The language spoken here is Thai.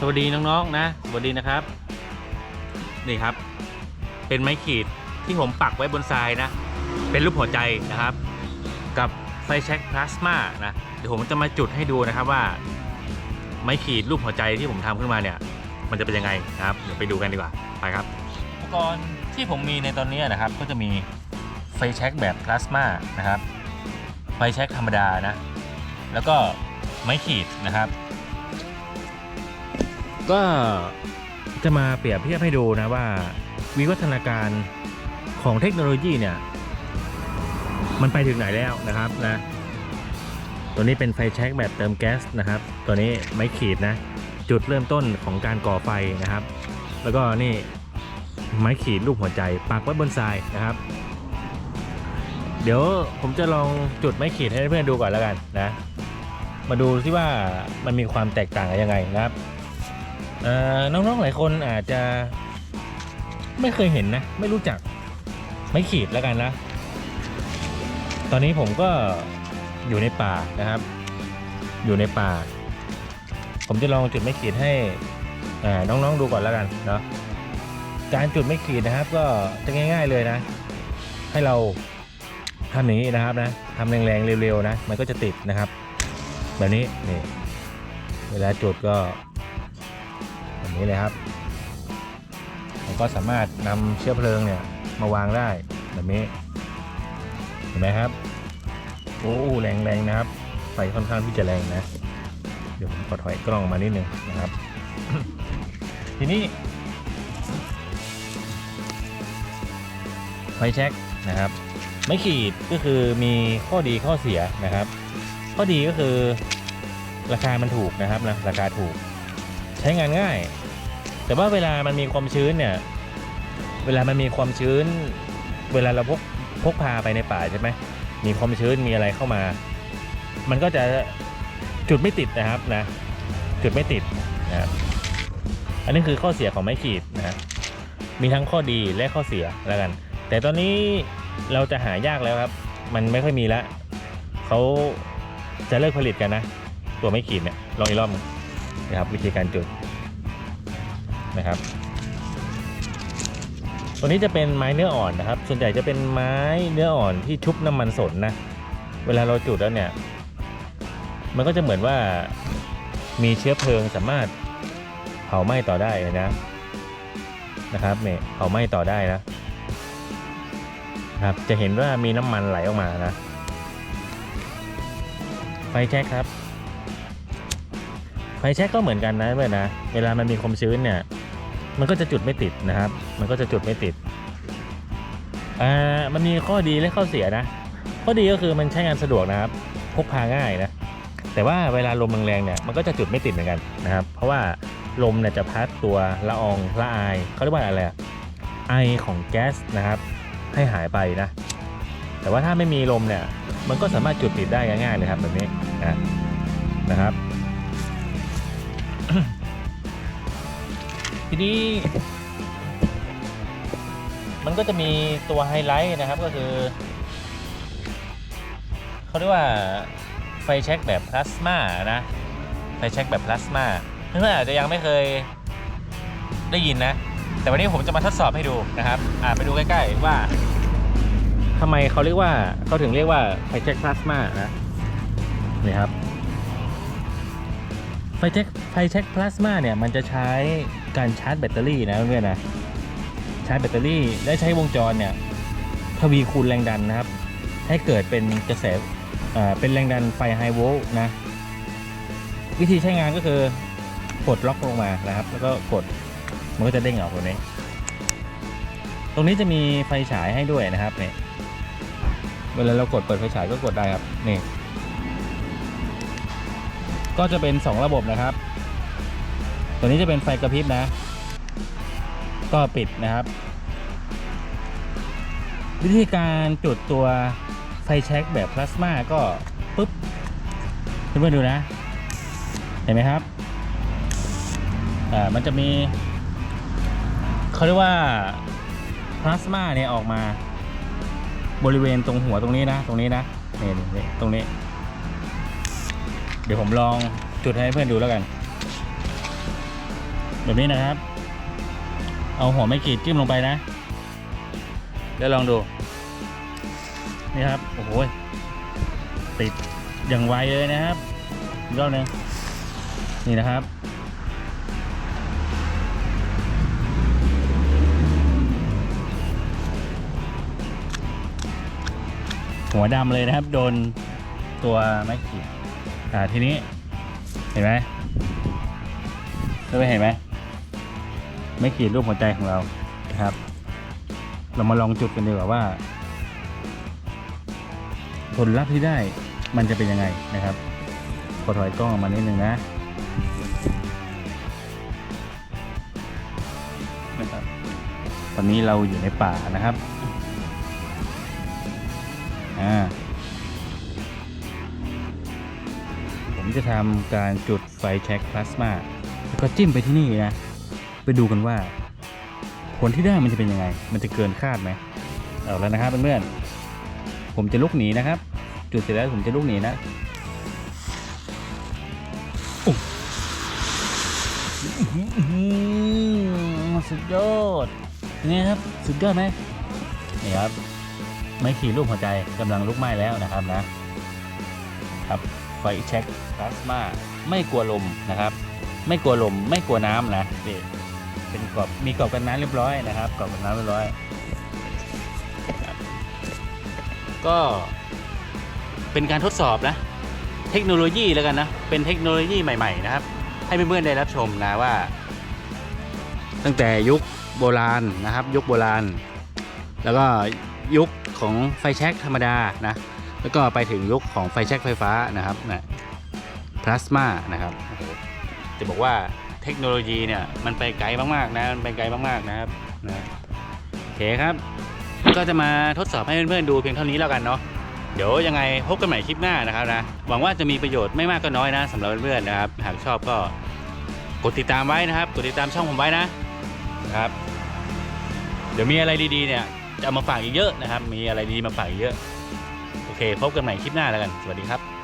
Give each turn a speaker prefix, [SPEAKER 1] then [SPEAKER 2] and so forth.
[SPEAKER 1] สวัสดีน้องๆนะ สวัสดีนะครับ นี่ครับ เป็นไม้ขีดที่ผมปักไว้บนทรายนะ เป็นรูปหัวใจนะครับ กับไฟแช็กพลาสมานะ เดี๋ยวผมจะมาจุดให้ดูนะครับว่า ไม้ขีดรูปหัวใจที่ผมทำขึ้นมาเนี่ย มันจะเป็นยังไงนะครับ เดี๋ยวไปดูกันดีกว่า ไปครับ อุปกรณ์ที่ผมมีในตอนนี้นะครับ ก็จะมีไฟแช็กแบบพลาสมานะครับ ไฟแช็กธรรมดานะ แล้วก็ไม้ขีดนะครับ ก็จะมาเปรียบเทียบให้ดูนะว่า วิวัฒนาการของเทคโนโลยีเนี่ย มันไปถึงไหนแล้วนะครับนะตัวนี้เป็นไฟแช็กแบบเติมแก๊สนะครับ ตัวนี้ไม้ขีดนะ จุดเริ่มต้นของการก่อไฟนะครับ แล้วก็นี่ไม้ขีดรูปหัวใจปักไว้บนทรายนะครับ เดี๋ยวผมจะลองจุดไม้ขีดให้เพื่อนๆดูก่อนแล้วกันนะ มาดูที่ว่ามันมีความแตกต่างกันยังไงนะครับ น้องๆหลายคนอาจจะไม่เคยเห็นนะ ไม่รู้จักไม้ขีดแล้วกันนะ ตอนนี้ผมก็อยู่ในป่านะครับ อยู่ในป่า ผมจะลองจุดไม้ขีดให้น้องๆดูก่อนแล้วกันเนาะการจุดไม้ขีดนะครับ ก็จะง่าย ๆเลยนะ ให้เราทำอย่างนี้นะครับนะทำแรงๆเร็วๆนะ มันก็จะติดนะครับ แบบนี้นี่เวลาจุดก็ นี้เลยครับเราก็สามารถนำเชื้อเพลิงเนี่ยมาวางได้แบบนี้เห็นไหมครับโอ้แรงแรงๆนะครับไฟค่อนข้างที่จะแรงนะ เดี๋ยวผมขอถอยกล้องมานิดนึงนะครับ ทีนี้ ไฟแช็กนะครับ ไม่ขีดก็คือมีข้อดีข้อเสียนะครับ ข้อดีก็คือราคามันถูกนะครับนะราคาถูก ใช้งานง่าย แต่ว่าเวลามันมีความชื้นเนี่ยเวลามันมีความชื้น เวลาเราพกพกพาไปในป่าใช่ไหมมีความชื้นมีอะไรเข้ามา มันก็จะจุดไม่ติดนะครับนะ จุดไม่ติดนะครับอันนี้คือข้อเสียของไม้ขีดนะมีทั้งข้อดีและข้อเสียแล้วกัน แต่ตอนนี้เราจะหายากแล้วครับ มันไม่ค่อยมีแล้วเขาจะเลิกผลิตกันนะ ตัวไม้ขีดเนี่ยลองอีกรอบนึงนะครับวิธีการจุด นะครับ ตัวนี้จะเป็นไม้เนื้ออ่อนนะครับ ส่วนใหญ่จะเป็นไม้เนื้ออ่อนที่ชุบน้ำมันสนนะ เวลาเราจุดแล้วเนี่ย มันก็จะเหมือนว่ามีเชื้อเพลิงสามารถเผาไหม้ต่อได้นะนะครับเนี่ยเผาไหม้ต่อได้นะครับ จะเห็นว่ามีน้ำมันไหลออกมานะ ไฟแช็กครับไฟแช็กก็เหมือนกันนะเพื่อนนะ เวลามันมีความชื้นเนี่ย มันก็จะจุดไม่ติดนะครับ มันก็จะจุดไม่ติดอ่ามันมีข้อดีและข้อเสียนะ ข้อดีก็คือมันใช้งานสะดวกนะครับ พกพาง่ายนะ แต่ว่าเวลาลมแรงๆเนี่ย มันก็จะจุดไม่ติดเหมือนกันนะครับ เพราะว่าลมเนี่ยจะพัดตัวละอองละอายเขาเรียกว่าอะไรอะไอของแก๊สนะครับ ให้หายไปนะ แต่ว่าถ้าไม่มีลมเนี่ย มันก็สามารถจุดติดได้ง่ายๆเลยครับแบบนี้นะนะครับ ทีนี้ มันก็จะมีตัวไฮไลท์นะครับก็คือเขาเรียกว่าไฟแช็กแบบพลาสมานะไฟแช็กแบบพลาสมาเพื่อนๆอาจจะยังไม่เคยได้ยินนะ แต่วันนี้ผมจะมาทดสอบให้ดูนะครับ อ่าไปดูใกล้ๆว่าทำไมเขาเรียกว่าเขาถึงเรียกว่าไฟแช็กพลาสมานะนี่ครับไฟแช็กไฟแช็กพลาสมาเนี่ยมันจะใช้ การชาร์จแบตเตอรี่นะเพื่อนๆนะชาร์จแบตเตอรี่และใช้วงจรเนี่ยทวีคูณแรงดันนะครับ ให้เกิดเป็นกระแสอ่าเป็นแรงดันไฟไฮโวลต์นะ วิธีใช้งานก็คือกดล็อกลงมานะครับ แล้วก็กดมันก็จะเด้งออกตรงนี้ ตรงนี้จะมีไฟฉายให้ด้วยนะครับเนี่ยเวลาเรากดเปิดไฟฉายก็กดได้ครับนี่ก็จะเป็น 2 ระบบนะครับ ตัวนี้จะเป็นไฟกระพริบนะ ก็ปิดนะครับ วิธีการจุดตัวไฟแช็กแบบพลาสมาก็ปุ๊บเพื่อนๆดูนะ เห็นไหมครับอ่ามันจะมีเขาเรียกว่าพลาสมาเนี่ยออกมาบริเวณตรงหัวตรงนี้นะ ตรงนี้นะนี่นี่ตรงนี้ เดี๋ยวผมลองจุดให้เพื่อนดูแล้วกัน แบบนี้นะครับ เอาหัวไม่ขีดจิ้มลงไปนะเดี๋ยวลองดู นี่ครับ โอ้โห ติดอย่างไวเลยนะครับอีกรอบนึงนี่นะครับ หัวดำเลยนะครับ โดนตัวไม้ขีดอ่าทีนี้ เห็นไหมเพื่อนเห็นไหม ไม่ขีดรูปหัวใจของเรานะครับ เรามาลองจุดกันดีกว่าว่า ผลลัพธ์ที่ได้มันจะเป็นยังไงนะครับขอถอยกล้องออกมานิดนึงนะนะครับตอนนี้เราอยู่ในป่านะครับอ่าผมจะทำการจุดไฟแช็คพลาสมาแล้วก็จิ้มไปที่นี่นะ ไปดูกันว่า ผลที่ได้มันจะเป็นยังไง มันจะเกินคาดไหมเอาแล้วนะครับเพื่อนๆผมจะลุกหนีนะครับ จุดเสร็จแล้วผมจะลุกหนีนะอุ๊ยอื้อหือสุดยอดนี่ครับสุดยอดไหมนี่ครับไม่ขีดรูปหัวใจกำลังลุกไหม้แล้วนะครับนะ ครับไฟเช็คพลาสมาไม่กลัวลมนะครับ ไม่กลัวลมไม่กลัวน้ำนะนี่ เป็นกรอบมีกรอบกันน้ำเรียบร้อยนะครับกรอบกันน้ำเรียบร้อย ก็เป็นการทดสอบนะ เทคโนโลยีแล้วกันนะ เป็นเทคโนโลยีใหม่ ๆ นะครับ ให้เพื่อนๆได้รับชมนะว่า ตั้งแต่ยุคโบราณนะครับ ยุคโบราณ แล้วก็ยุคของไฟแช็กธรรมดานะ แล้วก็ไปถึงยุคของไฟแช็กไฟฟ้านะครับนะพลาสมานะครับจะบอกว่า เทคโนโลยีเนี่ยมันไปไกลมากๆนะมันไปไกลมากๆนะครับนะโอเคครับ ก็จะมาทดสอบให้เพื่อนๆดูเพียงเท่านี้แล้วกันเนาะเดี๋ยวยังไงพบกันใหม่คลิปหน้านะครับนะหวังว่าจะมีประโยชน์ไม่มากก็น้อยนะสำหรับเพื่อนๆนะครับ หากชอบก็กดติดตามไว้นะครับ กดติดตามช่องผมไว้นะนะครับ เดี๋ยวมีอะไรดีๆเนี่ยจะเอามาฝากอีกเยอะนะครับ มีอะไรดีมาฝากอีกเยอะ โอเค พบกันใหม่คลิปหน้าแล้วกัน สวัสดีครับ